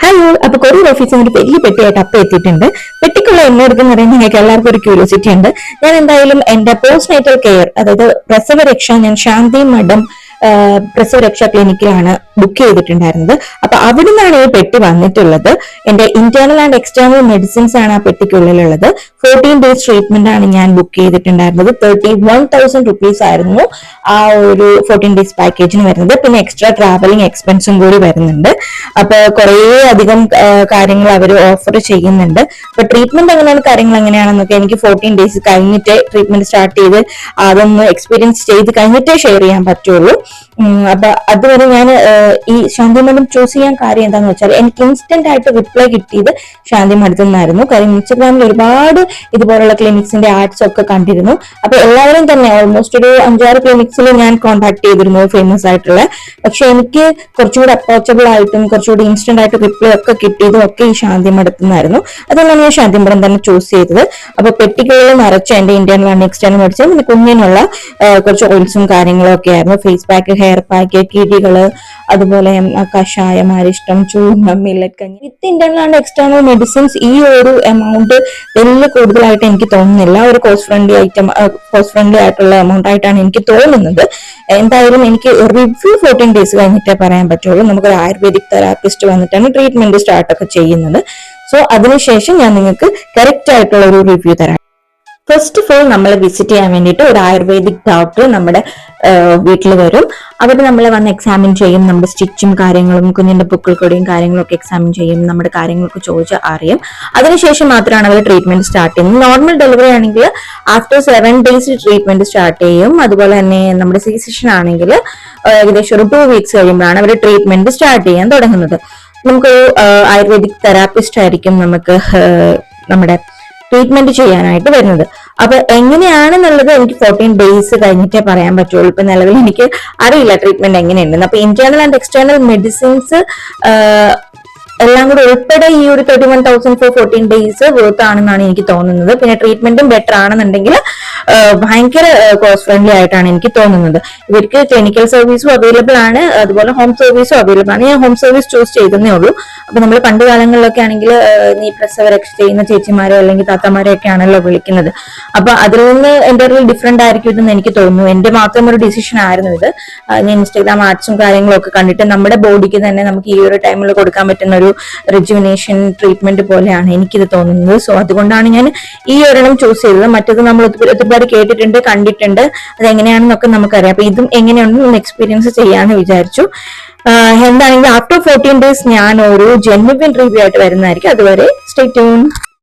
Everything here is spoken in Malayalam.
ഹലോ അപ്പൊ കൊറിയർ ഓഫീസിൽ ഒരു വലിയ പെട്ടിയായിട്ട് അപ്പ എത്തിയിട്ടുണ്ട്. പെട്ടിക്കുള്ള എണ്ണ എടുക്കുന്ന പറയുന്നത് നിങ്ങൾക്ക് എല്ലാവർക്കും ഒരു ക്യൂരിയോസിറ്റി ഉണ്ട്. ഞാൻ എന്തായാലും എന്റെ പോസ്റ്റ് നൈറ്റൽ കെയർ അതായത് പ്രസവരക്ഷ ഞാൻ ശാന്തി മഠം പ്രസവരക്ഷ ക്ലിനിക്കിലാണ് ബുക്ക് ചെയ്തിട്ടുണ്ടായിരുന്നത്. അപ്പൊ അവിടെ നിന്നാണ് ഈ പെട്ടി വന്നിട്ടുള്ളത്. എന്റെ ഇന്റേണൽ ആൻഡ് എക്സ്റ്റേണൽ മെഡിസിൻസ് ആണ് ആ പെട്ടിക്കുള്ളിലുള്ളത്. ഫോർട്ടീൻ ഡേയ്സ് ട്രീറ്റ്മെന്റ് ആണ് ഞാൻ ബുക്ക് ചെയ്തിട്ടുണ്ടായിരുന്നത്. തേർട്ടി വൺ തൗസൻഡ് റുപ്പീസ് ആയിരുന്നു ആ ഒരു ഫോർട്ടീൻ ഡേയ്സ് പാക്കേജിന് വരുന്നത്. പിന്നെ എക്സ്ട്രാ ട്രാവലിംഗ് എക്സ്പെൻസും കൂടി വരുന്നുണ്ട്. അപ്പൊ കുറേ അധികം കാര്യങ്ങൾ അവർ ഓഫർ ചെയ്യുന്നുണ്ട്. അപ്പൊ ട്രീറ്റ്മെന്റ് എങ്ങനെയാണ് കാര്യങ്ങൾ എങ്ങനെയാണെന്നൊക്കെ എനിക്ക് ഫോർട്ടീൻ ഡേയ്സ് കഴിഞ്ഞിട്ട് ട്രീറ്റ്മെന്റ് സ്റ്റാർട്ട് ചെയ്ത് അതൊന്ന് എക്സ്പീരിയൻസ് ചെയ്ത് കഴിഞ്ഞിട്ടേ ഷെയർ ചെയ്യാൻ പറ്റുള്ളൂ. അപ്പൊ അതുവരെ ഞാൻ ഈ ശാന്തി മഠം ചൂസ് ചെയ്യാൻ കാര്യം എന്താന്ന് വെച്ചാൽ എനിക്ക് ഇൻസ്റ്റന്റ് ആയിട്ട് റിപ്ലൈ കിട്ടിയത് ശാന്തി മഠത്തിൽ നിന്നായിരുന്നു. കാര്യം ഇൻസ്റ്റഗ്രാമിൽ ഒരുപാട് ഇതുപോലുള്ള ക്ലിനിക്സിന്റെ ആഡ്സ് ഒക്കെ കണ്ടിരുന്നു. അപ്പൊ എല്ലാവരും തന്നെ ഓൾമോസ്റ്റ് ഒരു അഞ്ചാറ് ക്ലിനിക്സിൽ ഞാൻ കോൺടാക്ട് ചെയ്തിരുന്നു ഫേമസ് ആയിട്ടുള്ള. പക്ഷെ എനിക്ക് കുറച്ചുകൂടി അപ്രോച്ചബിൾ ആയിട്ടും കുറച്ചുകൂടി ഇൻസ്റ്റന്റ് ആയിട്ട് റിപ്ലൈ ഒക്കെ കിട്ടിയതും ഒക്കെ ഈ ശാന്തി മഠത്തിൽ നിന്നായിരുന്നു. അതുകൊണ്ടാണ് ഞാൻ ശാന്തി മഠം തന്നെ ചൂസ് ചെയ്തത്. അപ്പൊ പെട്ടിക്കുള്ളിൽ നിറച്ച എന്റെ ഇന്ത്യൻ വൺ എക്സ്റ്റേണൽ മെഡിസിൻ പിന്നെ കുഞ്ഞിനുള്ള കുറച്ച് ഓയിൽസും കാര്യങ്ങളും ഒക്കെ ആയിരുന്നു. ഫേസ് പാക്ക് ഹെയർ പാക്ക് കിഴികൾ അതുപോലെ കഷായം അരിഷ്ടം ചൂർണം മില്ലറ്റ് കഞ്ഞി with internal and external medicines ഈ ഒരു എമൗണ്ട് വലിയ കൂടുതലായിട്ട് എനിക്ക് തോന്നുന്നില്ല. ഒരു cost friendly item cost friendly ആയിട്ടുള്ള എമൗണ്ട് ആയിട്ടാണ് എനിക്ക് തോന്നുന്നത്. എന്തായാലും എനിക്ക് റിവ്യൂ ഫോർട്ടീൻ ഡേയ്സ് കഴിഞ്ഞിട്ടേ പറയാൻ പറ്റുള്ളൂ. നമുക്ക് ആയുർവേദിക് തെറാപ്പിസ്റ്റ് വന്നിട്ടാണ് ട്രീറ്റ്മെന്റ് സ്റ്റാർട്ടൊക്കെ ചെയ്യുന്നത്. സോ അതിനുശേഷം ഞാൻ നിങ്ങൾക്ക് കറക്റ്റ് ആയിട്ടുള്ള ഒരു റിവ്യൂ തരാം. ഫസ്റ്റ് ഓഫ് ഓൾ നമ്മൾ വിസിറ്റ് ചെയ്യാൻ വേണ്ടിയിട്ട് ഒരു ആയുർവേദിക് ഡോക്ടർ നമ്മുടെ വീട്ടിൽ വരും. അവർ നമ്മളെ വന്ന് എക്സാമിൻ ചെയ്യും. നമ്മുടെ സ്റ്റിച്ചും കാര്യങ്ങളും കുഞ്ഞിന്റെ പൊക്കിൾക്കൊടിയും കാര്യങ്ങളൊക്കെ എക്സാമിൻ ചെയ്യും. നമ്മുടെ കാര്യങ്ങളൊക്കെ ചോദിച്ച് അറിയും. അതിനുശേഷം മാത്രമാണ് അവർ ട്രീറ്റ്മെന്റ് സ്റ്റാർട്ട് ചെയ്യുന്നത്. നോർമൽ ഡെലിവറി ആണെങ്കിൽ after seven days treatment start ചെയ്യും. അതുപോലെ തന്നെ നമ്മുടെ സി സെഷൻ ആണെങ്കിൽ ഏകദേശം ഒരു ടു വീക്സ് കഴിയുമ്പോഴാണ് അവർ ട്രീറ്റ്മെന്റ് സ്റ്റാർട്ട് ചെയ്യാൻ തുടങ്ങുന്നത്. നമുക്കൊരു ആയുർവേദിക് തെറാപ്പിസ്റ്റ് ആയിരിക്കും നമുക്ക് നമ്മുടെ ട്രീറ്റ്മെന്റ് ചെയ്യാനായിട്ട് വരുന്നത്. അപ്പൊ എങ്ങനെയാണെന്നുള്ളത് എനിക്ക് ഫോർട്ടീൻ ഡേയ്സ് കഴിഞ്ഞിട്ടേ പറയാൻ പറ്റുള്ളൂ. ഇപ്പൊ നിലവിൽ എനിക്ക് അറിയില്ല ട്രീറ്റ്മെന്റ് എങ്ങനെയുണ്ടെന്ന്. അപ്പൊ ഇന്റേണൽ ആൻഡ് എക്സ്റ്റേണൽ മെഡിസിൻസ് എല്ലാം കൂടെ ഉൾപ്പെടെ ഈ ഒരു thirty one thousand four fourteen days worth ആണെന്നാണ് എനിക്ക് തോന്നുന്നത്. പിന്നെ ട്രീറ്റ്മെന്റും ബെറ്റർ ആണെന്നുണ്ടെങ്കിൽ ഭയങ്കര കോസ്റ്റ് ഫ്രണ്ട്ലി ആയിട്ടാണ് എനിക്ക് തോന്നുന്നത്. ഇവർക്ക് ക്ലിനിക്കൽ സർവീസും അവൈലബിൾ ആണ്. അതുപോലെ ഹോം സർവീസും അവൈലബിൾ ആണ്. ഞാൻ ഹോം സർവീസ് ചൂസ് ചെയ്തതേ ഉള്ളൂ. അപ്പൊ നമ്മൾ പണ്ട് കാലങ്ങളിലൊക്കെ ആണെങ്കിൽ നീ പ്രസവരക്ഷ ചെയ്യുന്ന ചേച്ചിമാരോ അല്ലെങ്കിൽ താത്തമാരോ ഒക്കെ ആണല്ലോ വിളിക്കുന്നത്. അപ്പൊ അതിൽ നിന്ന് എന്റെ ഒരു ഡിഫറെന്റ് ആയിരിക്കും ഇതെന്ന് എനിക്ക് തോന്നുന്നു. എന്റെ മാത്രം ഒരു ഡിസിഷൻ ആയിരുന്നു ഇത്. ഞാൻ ഇൻസ്റ്റാഗ്രാം ആർട്സും കാര്യങ്ങളും ഒക്കെ കണ്ടിട്ട് നമ്മുടെ ബോഡിക്ക് തന്നെ നമുക്ക് ഈ ഒരു ടൈമിൽ കൊടുക്കാൻ പറ്റുന്ന ഒരു റിജുവിനേഷൻ ട്രീറ്റ്മെന്റ് പോലെയാണ് എനിക്കിത് തോന്നുന്നത്. സോ അതുകൊണ്ടാണ് ഞാൻ ഈ ഒരെണ്ണം ചൂസ് ചെയ്തത്. മറ്റത് നമ്മൾ ഒത്തിരി ഒരുപാട് കേട്ടിട്ടുണ്ട് കണ്ടിട്ടുണ്ട്. അതെങ്ങനെയാണെന്നൊക്കെ നമുക്കറിയാം. അപ്പൊ ഇതും എങ്ങനെയാണെന്ന് എക്സ്പീരിയൻസ് ചെയ്യാന്ന് വിചാരിച്ചു. എന്താണെങ്കിൽ ആഫ്റ്റർ ഫോർട്ടീൻ ഡേയ്സ് ഞാൻ ഒരു ജെന്യുവിൻ റിവ്യൂ ആയിട്ട് വരുന്നതായിരിക്കും. അതുവരെ സ്റ്റേ ട്യൂൺ